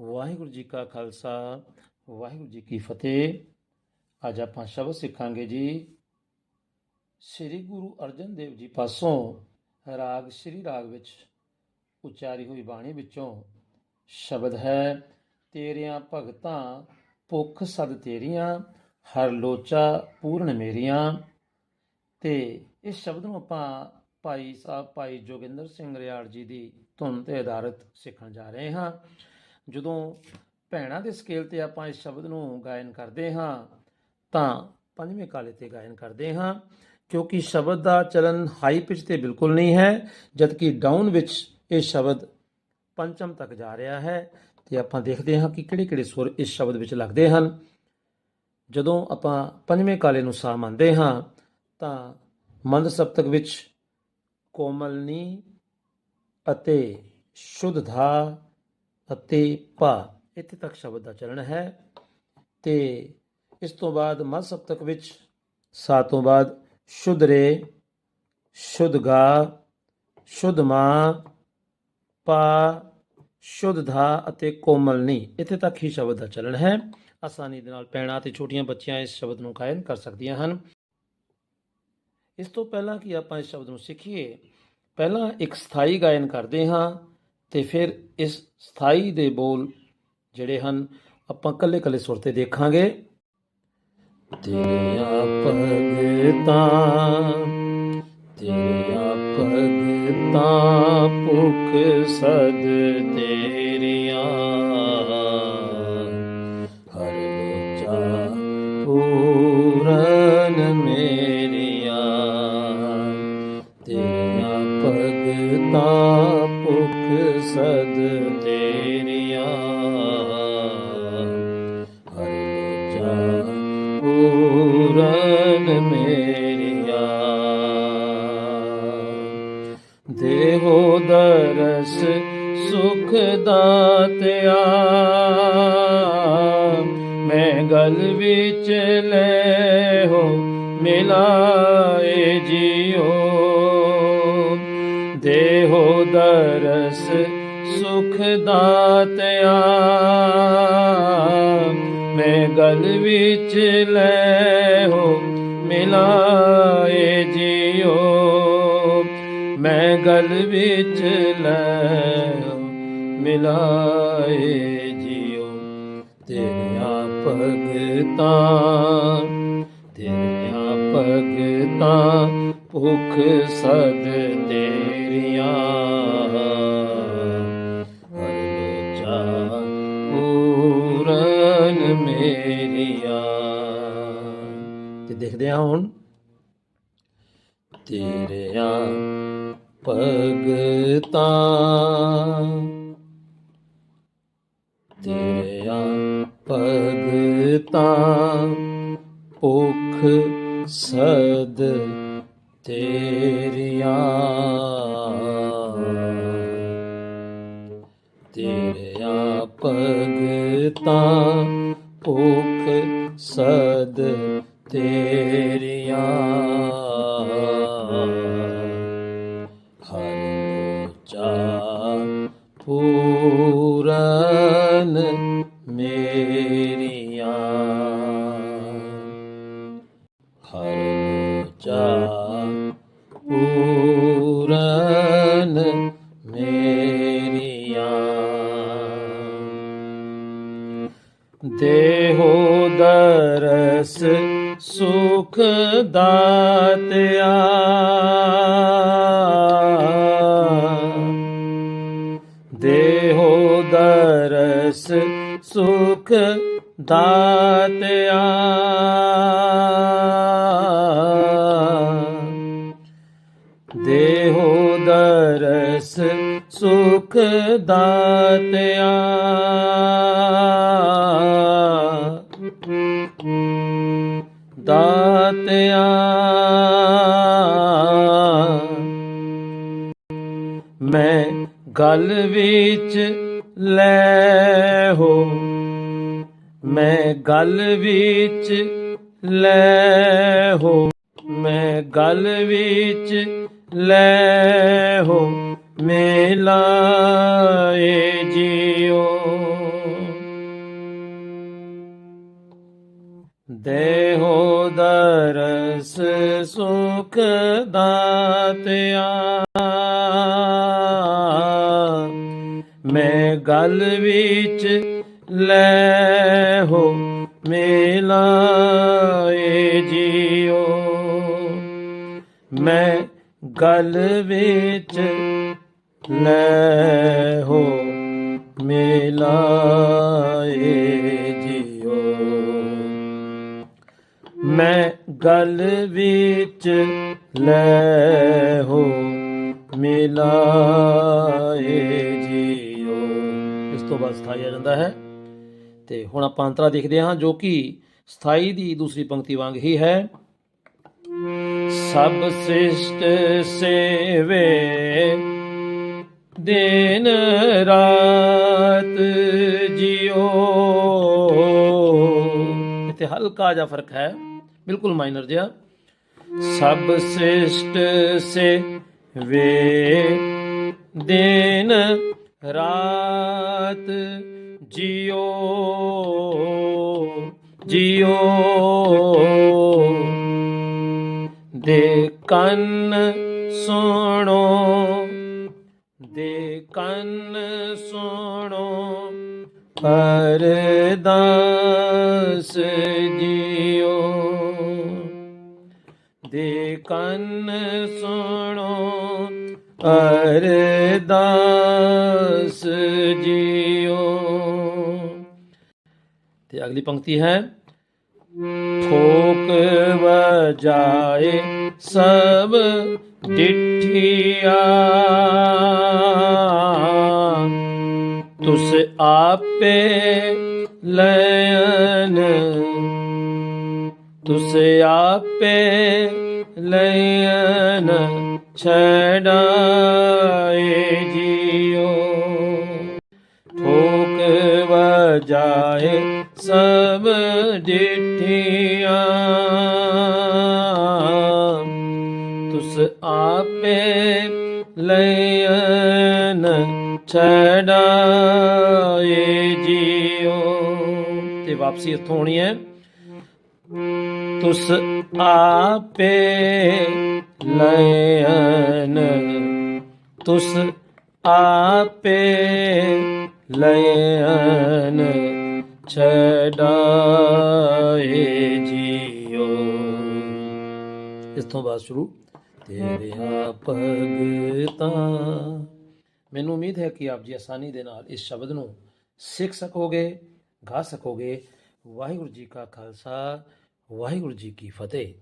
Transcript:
ਵਾਹਿਗੁਰੂ ਜੀ ਕਾ ਖਾਲਸਾ, ਵਾਹਿਗੁਰੂ ਜੀ ਕੀ ਫਤਿਹ। ਅੱਜ ਆਪਾਂ ਸ਼ਬਦ ਸਿੱਖਾਂਗੇ ਜੀ, ਸ੍ਰੀ ਗੁਰੂ ਅਰਜਨ ਦੇਵ ਜੀ ਪਾਸੋਂ ਰਾਗ, ਸ੍ਰੀ ਰਾਗ ਵਿੱਚ ਉਚਾਰੀ ਹੋਈ ਬਾਣੀ ਵਿੱਚੋਂ ਸ਼ਬਦ ਹੈ, ਤੇਰੀਆਂ ਭਗਤਾਂ ਭੁੱਖ ਸਦ ਤੇਰੀਆਂ, ਹਰ ਲੋਚਾ ਪੂਰਨ ਮੇਰੀਆਂ। ਤੇ ਇਸ ਸ਼ਬਦ ਨੂੰ ਆਪਾਂ ਭਾਈ ਸਾਹਿਬ, ਭਾਈ ਜੋਗਿੰਦਰ ਸਿੰਘ ਰਿਆੜ ਜੀ ਦੀ ਧੁਨ ਤੇ ਆਧਾਰਿਤ ਸਿੱਖਣ ਜਾ ਰਹੇ ਹਾਂ। ਜਦੋਂ ਭੈਣਾਂ ਦੇ ਸਕੇਲ ਤੇ ਆਪਾਂ ਇਸ ਸ਼ਬਦ ਨੂੰ ਗਾਇਨ ਕਰਦੇ ਹਾਂ, ਤਾਂ ਪੰਜਵੇਂ ਕਾਲੇ ਤੇ ਗਾਇਨ ਕਰਦੇ ਹਾਂ, ਕਿਉਂਕਿ ਸ਼ਬਦ ਦਾ ਚਲਨ ਹਾਈ ਪਿਚ ਤੇ ਬਿਲਕੁਲ ਨਹੀਂ ਹੈ, ਜਦਕਿ ਡਾਊਨ ਵਿੱਚ ਇਹ ਸ਼ਬਦ ਪੰਚਮ ਤੱਕ ਜਾ ਰਿਹਾ ਹੈ, ਤੇ ਆਪਾਂ ਦੇਖਦੇ ਹਾਂ ਕਿ ਕਿਹੜੇ-ਕਿਹੜੇ ਸੁਰ ਇਸ ਸ਼ਬਦ ਵਿੱਚ ਲੱਗਦੇ ਹਨ। ਜਦੋਂ ਆਪਾਂ ਪੰਜਵੇਂ ਕਾਲੇ ਨੂੰ ਸਾ ਮੰਨਦੇ ਹਾਂ, ਤਾਂ ਮੰਦ ਸਪਤਕ ਵਿੱਚ ਕੋਮਲਨੀ ਅਤੇ ਸ਼ੁੱਧ ਧਾ ਅਤੇ ਭਾ, ਇੱਥੇ ਤੱਕ ਸ਼ਬਦ ਦਾ ਚਲਣ ਹੈ। ਤੇ ਇਸ ਤੋਂ ਬਾਅਦ ਮੱਧ ਸਪਤਕ ਵਿੱਚ ਸਾ ਤੋਂ ਬਾਅਦ ਸ਼ੁੱਧ ਰੇ, ਸ਼ੁੱਧ ਗਾ, ਸ਼ੁੱਧ ਮਾਂ, ਪਾ, ਸ਼ੁੱਧ ਧਾ ਅਤੇ ਕੋਮਲਨੀ ਇੱਥੇ ਤੱਕ ਹੀ ਸ਼ਬਦ ਦਾ ਚਲਣ ਹੈ। ਆਸਾਨੀ ਦੇ ਨਾਲ ਪੈਣਾ ਤੇ ਛੋਟੀਆਂ ਬੱਚੀਆਂ ਇਸ ਸ਼ਬਦ ਨੂੰ ਗਾਇਨ ਕਰ ਸਕਦੀਆਂ ਹਨ। ਇਸ ਤੋਂ ਪਹਿਲਾਂ ਕਿ ਆਪਾਂ ਇਸ ਸ਼ਬਦ ਨੂੰ ਸਿੱਖੀਏ, ਪਹਿਲਾਂ ਇੱਕ ਸਥਾਈ ਗਾਇਨ ਕਰਦੇ ਹਾਂ। ਤੇ ਫਿਰ ਇਸ ਸਥਾਈ ਦੇ ਬੋਲ ਜਿਹੜੇ ਹਨ, ਆਪਾਂ ਕੱਲੇ ਕੱਲੇ ਸੁਰ ਤੇ ਦੇਖਾਂਗੇ। ਤੇਰਾ ਭਗਤਾ ਤੇਰਾ ਭਗਤਾ ਭੁਖ ਸਦ ਤੇਰੀਆਂ। ਪੂਰਨ ਮੇਰੀਆਂ। ਦੇਹੋ ਦਰਸ ਸੁਖ ਦਾਤਿਆ ਮੈਂ ਗਲ ਵਿੱਚ ਲੈ ਹੋ ਮਿਲਾਏ ਜਿਉ। ਦੇਹੋ ਦਰਸ ਸੁਖ ਦਾਤਿਆ ਮੈਂ ਗਲ ਵਿੱਚ ਲੈ ਮਿਲਾਏ ਜਿਉ, ਮੈਂ ਗਲ ਵਿੱਚ ਲੈ ਹੋ ਮਿਲਾਏ ਜਿਉ। ਤੇਰਾ ਭਗਤਾਂ ਤੇਰਾ ਭਗਤਾਂ, ਭੁਖ ਸਦ ਤੇਰੀਆਂ। ਹਰ ਲੋਚਾ ਪੂਰਨ ਮੇਰੀਆਂ। ਦੇਖਦੇ ਹਾਂ ਹੁਣ ਤੇਰਿਆਂ ਭਗਤਾ ਤੇਰਿਆਂ ਭਗਤਾ ਭੁਖ ਸਦ ਤੇਰੀਆਂ। ਤੇਰਿਆਂ ਭਗਤਾ ਭੁਖ ਸਦ ਤੇਰੀਆਂ ਹਰ ਲੋਚਾ ਪੂਰਨ ਮੇਰੀਆਂ ਹਰ ਲੋਚਾ ਪੂਰਨ ਮੇਰੀਆਂ ਦੇਹੋ ਦਰਸ ਸੁਖ ਦਾਤਿਆ। ਦੇਹੋ ਦਰਸ ਸੁਖ ਦਾਤਿਆ। ਦੇਹੋ ਦਰਸ ਸੁਖ ਦਾਤਿਆ। ਦਾਤਿਆ ਮੈਂ ਗੱਲ ਵਿੱਚ ਲੈ ਹੋ। ਮੈਂ ਗਲ ਵਿੱਚ ਲੈ ਹੋ। ਮੈਂ ਗੱਲ ਵਿੱਚ ਲੈ ਹੋ। ਮਿਲਾਏ ਜਿਉ ਦੇਹੋ ਦਰਸ ਸੁਖ ਦਾਤਿਆ। ਮੈਂ ਗਲ ਵਿੱਚ ਲੈ ਹੋ ਮਿਲਾਏ ਜੀਓ। ਮੈਂ ਗਲ ਵਿੱਚ ਲੈ ਹੋ ਮਿਲਾਏ ਮੈਂ ਗਲ ਵਿੱਚ ਲੈ ਹੋ, ਮਿਲਾਏ ਜੀਓ। ਇਸ ਤੋਂ ਬਾਅਦ ਸਥਾਈ ਆ ਜਾਂਦਾ ਹੈ। ਤੇ ਹੁਣ ਆਪਾਂ ਅੰਤਰਾ ਦੇਖਦੇ ਹਾਂ ਜੋ ਕਿ ਸਥਾਈ ਦੀ ਦੂਸਰੀ ਪੰਕਤੀ ਵਾਂਗ ਹੀ ਹੈ। ਸਭ ਸਿਸ਼ਟ ਸੇਵੇ ਦਿਨ ਰਾਤ ਜਿਉ ਇੱਥੇ ਹਲਕਾ ਜਿਹਾ ਫ਼ਰਕ ਹੈ। ਬਿਲਕੁਲ ਮਾਈਨਰ ਜਿਹਾ। ਸਭ ਸਿਸ਼ਟ ਸੇ ਵੇ ਦਿਨ ਰਾਤ ਜਿਉ ਜਿਉ ਦੇ ਕੰਨ ਸੁਣੋ, ਦੇ ਕੰਨ ਸੁਣੋ ਅਰਦਾਸ ਦੇ ਕੰਨ ਸੁਣੋ, ਅਰਦਾਸ ਜੀਓ। ਤੇ ਅਗਲੀ ਪੰਕਤੀ ਹੈ, ਠੋਕ ਵਜਾਏ ਸਭ ਡਿਠਿਆ। ਤੁਸ ਆਪੇ ਲੈਨ ਤੁਸ ਆਪੇ ਲੈਨ ਛਡਾਏ ਜੀਓ ਠੋਕ ਵਜਾਏ ਸਭ ਡਿਠੀਆਂ। ਤੁਸ ਆਪੇ ਲੈਨ ਛਡਾਏ ਜੀਓ ਤੇ ਵਾਪਸੀ ਇੱਥੋਂ ਹੋਣੀ ਹੈ। ਤੁਸ ਆਪੇ ਲੈਨ ਤੁਸ ਆਪੇ ਲੈਨ ਛਡਾਏ ਜੀਓ ਇਸ ਤੋਂ ਬਾਅਦ ਸ਼ੁਰੂ ਤੇਰਿਆ ਭਗਤਾ ਮੈਨੂੰ ਉਮੀਦ ਹੈ ਕਿ ਆਪ ਜੀ ਆਸਾਨੀ ਦੇ ਨਾਲ ਇਸ ਸ਼ਬਦ ਨੂੰ ਸਿੱਖ ਸਕੋਗੇ ਗਾ ਸਕੋਗੇ ਵਾਹਿਗੁਰੂ ਜੀ ਕਾ ਖਾਲਸਾ ਵਾਹਿਗੁਰੂ ਜੀ ਕੀ ਫਤਿਹ।